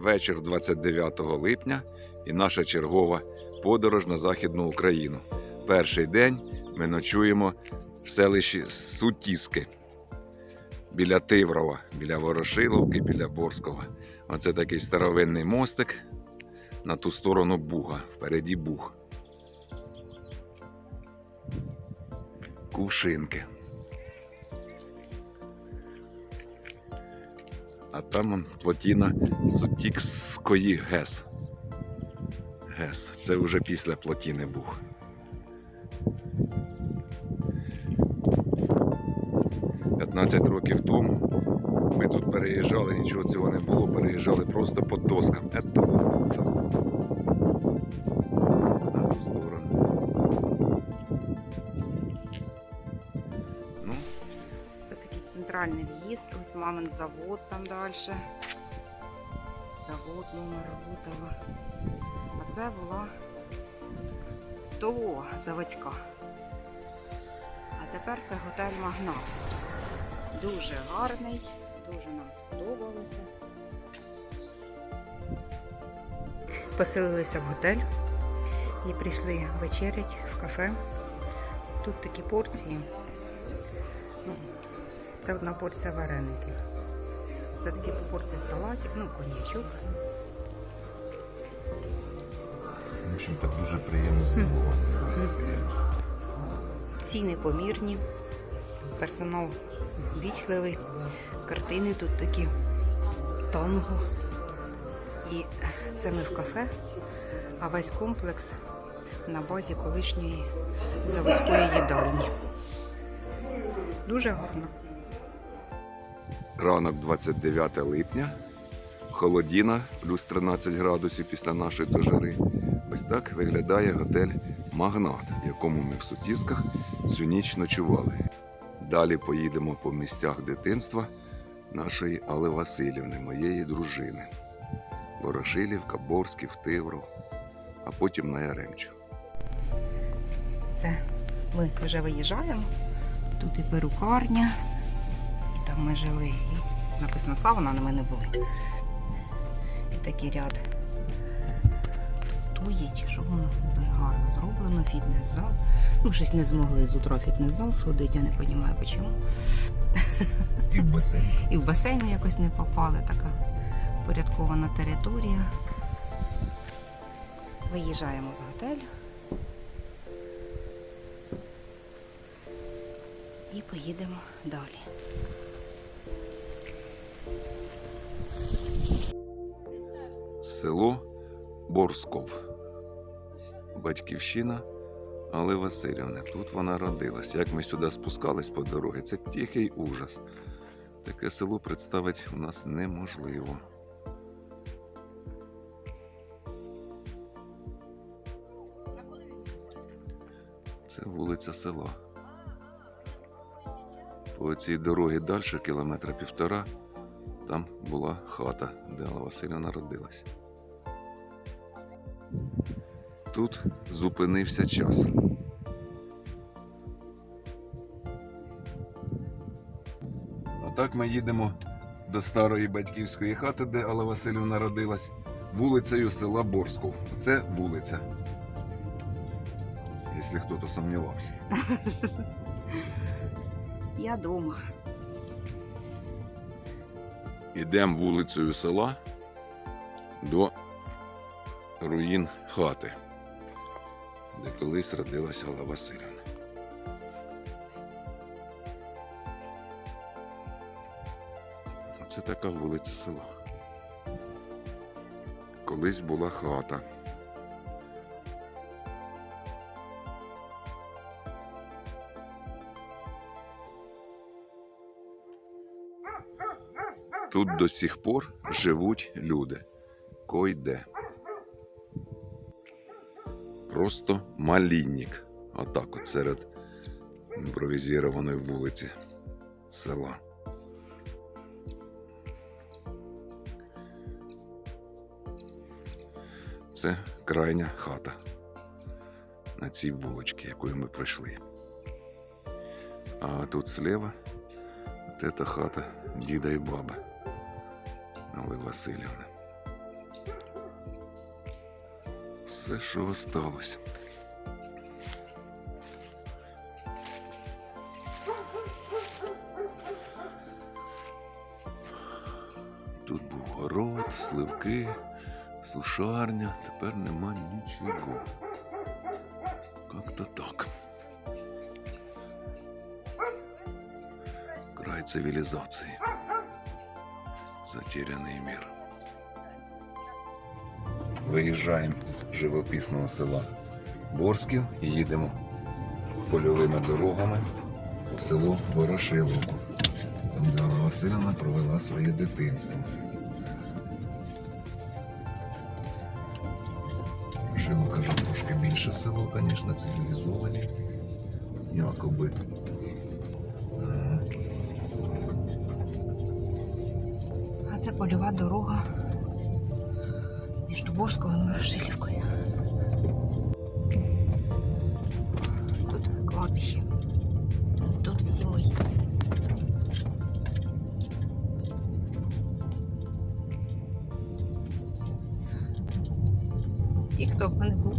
вечір 29 липня і наша чергова подорож на Західну Україну. Перший день ми ночуємо в селищі Сутіски біля Тиврова, біля Ворошиловки, біля Борського. Оце такий старовинний мостик на ту сторону Буга, впереді Буг. Кувшинки. А там он плотіна Сутікської ГЕС. ГЕС. Це вже після плотіни бух. П'ятнадцять років тому ми тут переїжджали, нічого цього не було, переїжджали просто по доскам. Це був ужас. Центральний в'їзд, ось мамин завод там далі. Завод номер Рутова. А це була столова заводська. А тепер це готель Магнат. Дуже гарний, дуже нам сподобалося. Поселилися в готель і прийшли вечерять в кафе. Тут такі порції. Це одна порція вареників. Це такі порції салатів, ну, коньячок. в общем, так дуже приємно здивувати. Ціни помірні, персонал вічливий, картини тут такі танго. І це ми в кафе, а весь комплекс на базі колишньої заводської їдальні. Дуже гарно. Ранок 29 липня. Холодіна, плюс 13 градусів після нашої дожари. Ось так виглядає готель Магнат, в якому ми в Сутісках цю ніч ночували. Далі поїдемо по місцях дитинства нашої Алли Васильівни, моєї дружини. Ворошилівка, Борськів, Тивров, а потім на Яремчу. Це ми вже виїжджаємо. Тут і перукарня, ми жили. І написано сауна, але ми не були. І такий ряд. Тут є, чи що воно дуже гарно зроблено, фітнес-зал. Ну, щось не змогли з утра фітнес-зал сходити, я не розумію, чому. І в басейн. І в басейн якось не попали, така порядкована територія. Виїжджаємо з готелю. І поїдемо далі. Село Борсков. Батьківщина Алли Васильівни. Тут вона родилась. Як ми сюди спускались по дорозі, це тихий ужас. Таке село представити у нас неможливо. Це вулиця села. По цій дорогі далі, кілометра півтора, там була хата, де Алла Васильівна родилась. Тут зупинився час. А так ми їдемо до старої батьківської хати, де Алла Васильівна родилась, вулицею села Борсков. Це вулиця. Якщо хтось сумнівався. Я дома. Ідемо вулицею села до руїн хати, де колись родилася Алла Васильівна. Оце така вулиця села. Колись була хата. Тут до сих пор живуть люди. Койде. Просто малінник. Отак от серед імпровізованої вулиці села. Це крайня хата на цій вуличці, якою ми пройшли. А тут слева от эта хата діда і баби Алли Васильівни. Все, що осталось. Тут був город, сливки, сушарня, тепер нема нічого. Как-то так. Край цивілізації. Затеряний мир. Виїжджаємо з живописного села Борсків і їдемо польовими дорогами у село Ворошиловку. Там де Васильівна провела своє дитинство. Ворошиловка вже трошки більше село, звісно, цивілізовані. Якоби. Це польова дорога між Дубовською і Ворошилівкою. Тут кладбище. Тут всі мої. Всі, хто б не був.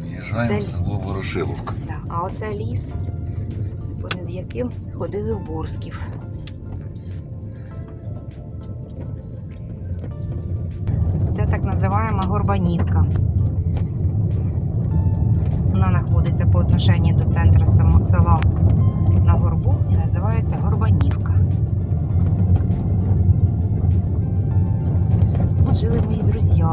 В'їжджаємо Це- в село Ворошиловка. Да. А оце ліс, понад яким ходили в Борсків. Горбанівка. Вона знаходиться по отношенню до центру села на горбу і називається Горбанівка. Тут жили мої друзі.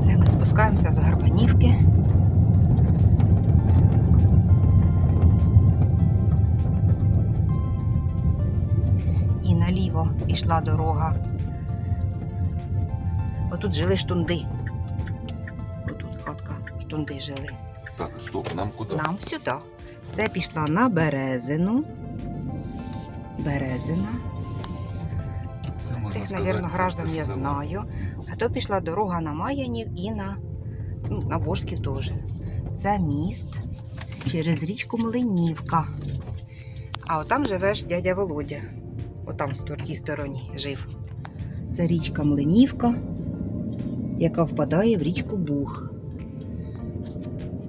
Це ми спускаємося з Горбанівки. І наліво пішла дорога. Отут жили штунди. Отут хатка, штунди жили. Так, стоп, нам куди? Нам сюди. Це пішла на Березину. Березина. Цих, мабуть, граждан я знаю. А то пішла дорога на Маянів і на, ну, на Борськів теж. Це міст через річку Млинівка. А отам живе ж дядя Володя. Отам в тій стороні жив. Це річка Млинівка, яка впадає в річку Буг.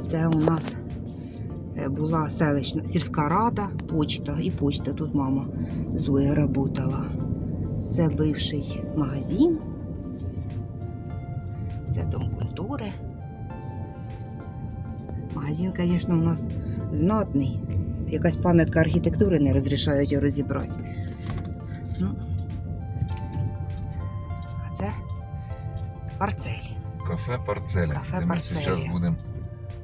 Це у нас е, була селищна сільська рада, почта і почта. Тут мама Зоя работала. Це бивший магазин. Це дом культури. Магазин, звісно, у нас знатний. Якась пам'ятка архітектури не розрішають його розібрати. Ну. Парцелі. Кафе Парцеля, Кафе де ми «Парцеля». зараз будемо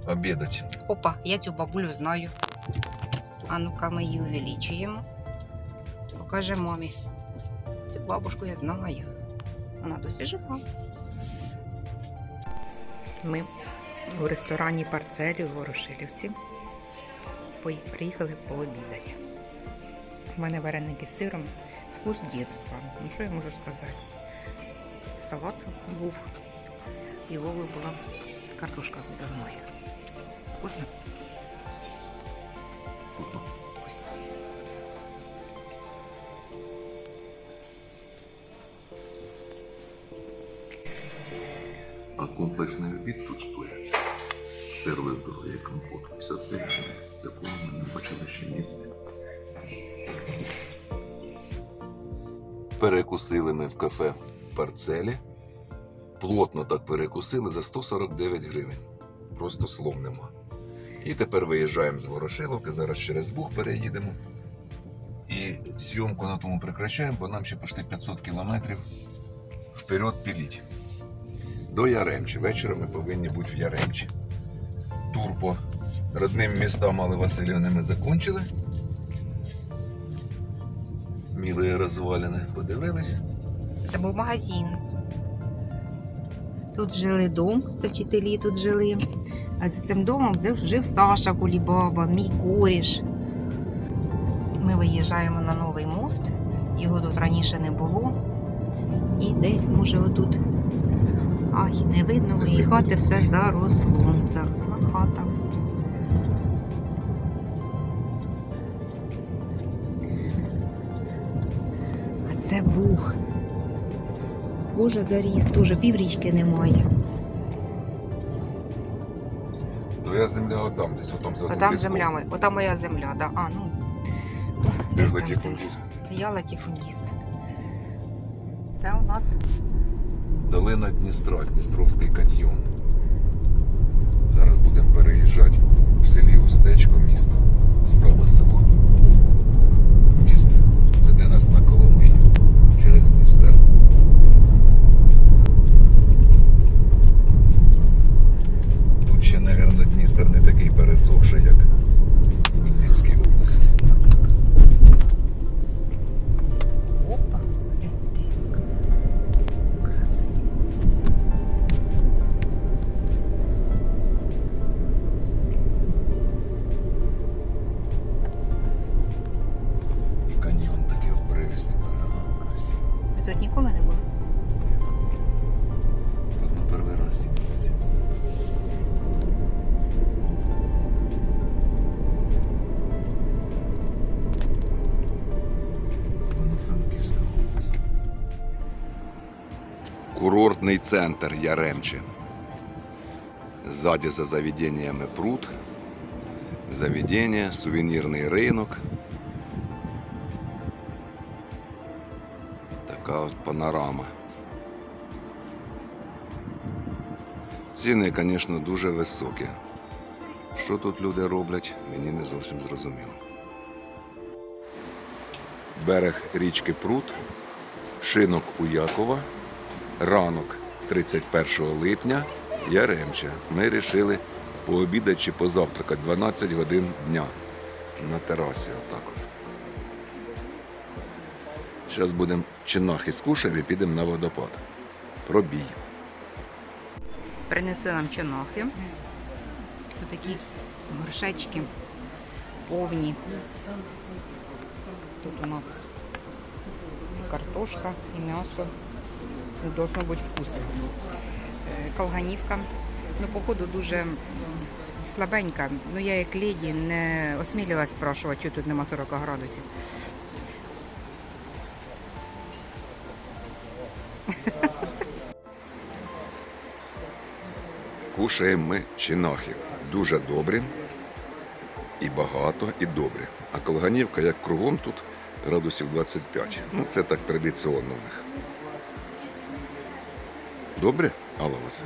обідати. Опа, я цю бабулю знаю. А ну-ка ми її увеличуємо. Покаже мамі. Цю бабушку я знаю. Вона досі жива. Ми у ресторані Парцелі у Ворошилівці. Приїхали пообідати. У мене вареники з сиром. Вкус дитинства. Ну що я можу сказати? Салат був. І Вови була картошка з відбивною. Вкусно? Вкусно. А комплексний обід тут стоїть. Перший дорогий компот 55 гривень. Такого ми не бачили ще ніде. Перекусили ми в кафе Парцелі. Плотно так перекусили за 149 гривень. Просто слов нема. І тепер виїжджаємо з Ворошиловки, зараз через Буг переїдемо. І зйомку на тому прекращаємо, бо нам ще почти 500 кілометрів вперед піліть. До Яремчі. Вечором ми повинні бути в Яремчі. Тур по родним містам Алли Васильівни ми закончили. Мілі розвалини подивились. Це був магазин. Тут жили дом, це вчителі тут жили. А за цим домом жив, Саша Кулібаба, мій коріш. Ми виїжджаємо на новий мост. Його тут раніше не було. І десь, може, отут. Ай, не видно, моєї хати все заросло. Заросла хата. Це бух. Боже, заріс, дуже піврічки немає. Твоя земля отам, десь отам за Отам земля моя, отам моя земля, да. А, ну. Де десь там латифундист? земля. Я латифундіст. Це у нас Долина Дністра, Дністровський каньйон. Зараз будемо переїжджати в селі Устечко, місто. Справа село. Міст веде нас на Коломию через Дністер. Тут ще, мабуть, Дністер такий як Курортний центр Яремче. Ззаді за заведеннями пруд. Заведення, сувенірний ринок. Така от панорама. Ціни, звісно, дуже високі. Що тут люди роблять, мені не зовсім зрозуміло. Берег річки Прут, шинок у Якова, ранок 31 липня, Яремча. Ми вирішили пообідати чи позавтракати 12 годин дня на терасі. Отак от. Зараз будемо чинахи скушаємо і підемо на водопад. Пробій. Принесли нам чинахи. Такі горшечки повні. Тут у нас картошка і м'ясо. Ну, Должно бути вкусно. Е, Колганівка. Ну, походу дуже слабенька. Ну, я як леді не осмілилась спрашувати, що тут нема 40 градусів. Кушаємо ми чинахи. Дуже добрі, і багато, і добрі. А колганівка, як кругом тут, градусів 25. Ну, це так традиційно в них. Добре, Алла Василь?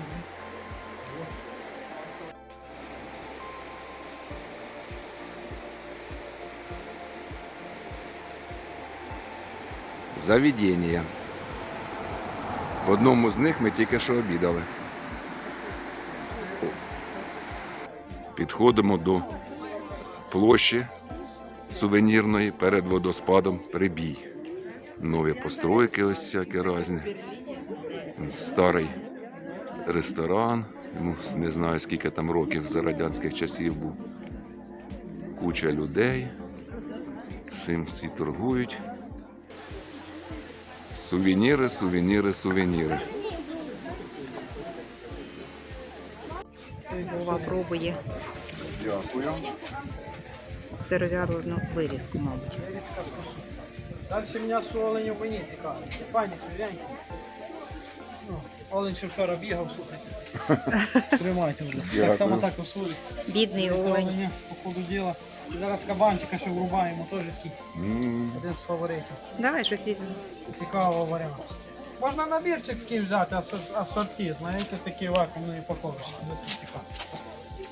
Заведення. В одному з них ми тільки що обідали. Підходимо до площі сувенірної перед водоспадом Прибій. Нові постройки ось всякі різні. Старий ресторан. Йому не знаю скільки там років за радянських часів був. Куча людей. Всім всі торгують. Сувеніри, сувеніри, сувеніри. Вова пробує Дякую. сиров'ялену вирізку, мабуть. Далі м'ясо оленів мені цікаво. Файні, свіженькі. Олень ще вчора бігав, слухайте. Тримайте вже. Так само так усули. Бідний олень. Оленя по ходу діла. І зараз кабанчика ще врубаємо, теж такий. Один з фаворитів. Давай щось візьмемо. Цікавого варіант. Можна набірчик такий взяти, асор- асорті, знаєте, такі вакуумні упаковочки. Досить цікаво.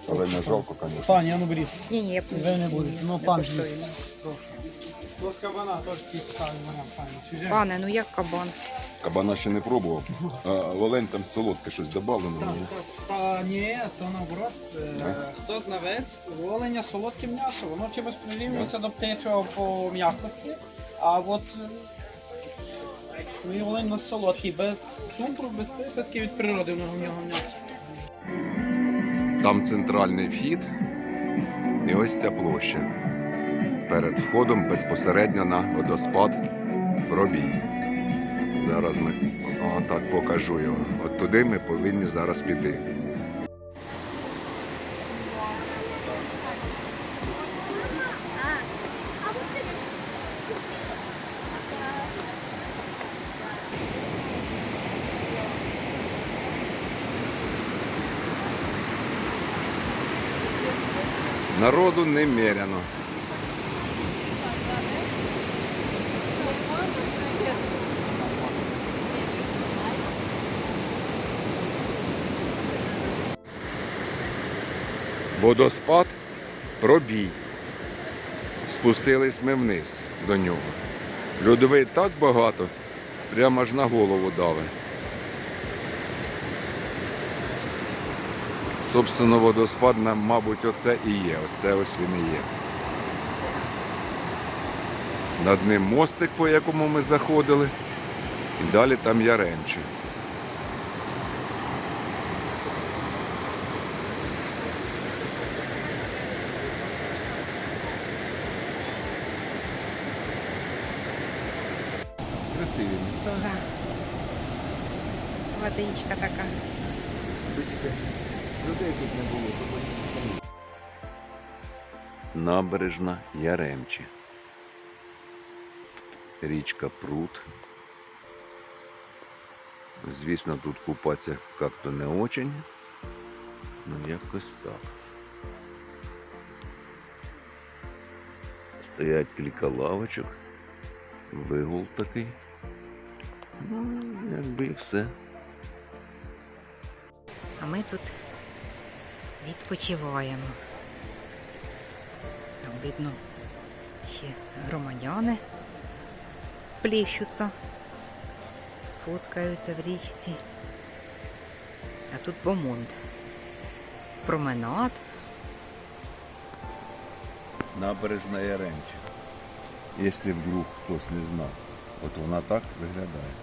Але не жалко, звісно. Пані, а ну беріть. Ні, ні, я б Ви не будете. Ну, пан. Прошу. Ну, з кабана теж файний. Пане, ну як кабан? Кабана ще не пробував. А Олень там солодке щось додавлено. Так, так. Та ні, то наоборот. Е, Хто знавець, у оленя солодке м'ясо, воно чимось прирівнюється до птичого по м'якості, а от е, свій олень у нас солодкий, без цукру, без циферки від природи в нього в нього м'ясо. Там центральний вхід і ось ця площа перед входом безпосередньо на водоспад пробій. Зараз ми О, так покажу його. От туди ми повинні зараз піти. Народу немеряно. Водоспад пробій. Спустились ми вниз до нього. Людовий так багато, прямо аж на голову дави. Собственно, водоспад нам, мабуть, оце і є. Ось це ось він і є. Над ним мостик, по якому ми заходили, і далі там Яремчі. Водичка така. Людей тут не було, Набережна Яремчі. Річка Прут. Звісно, тут купатися як-то не очень. Ну, якось так. Стоять кілька лавочок. Вигул такий. Ну, якби і все. А ми тут відпочиваємо. Там видно ще громадяни пліщуться, фоткаються в річці. А тут помонт. Променад. Набережна Яремчі. Якщо вдруг хтось не знав, от вона так виглядає.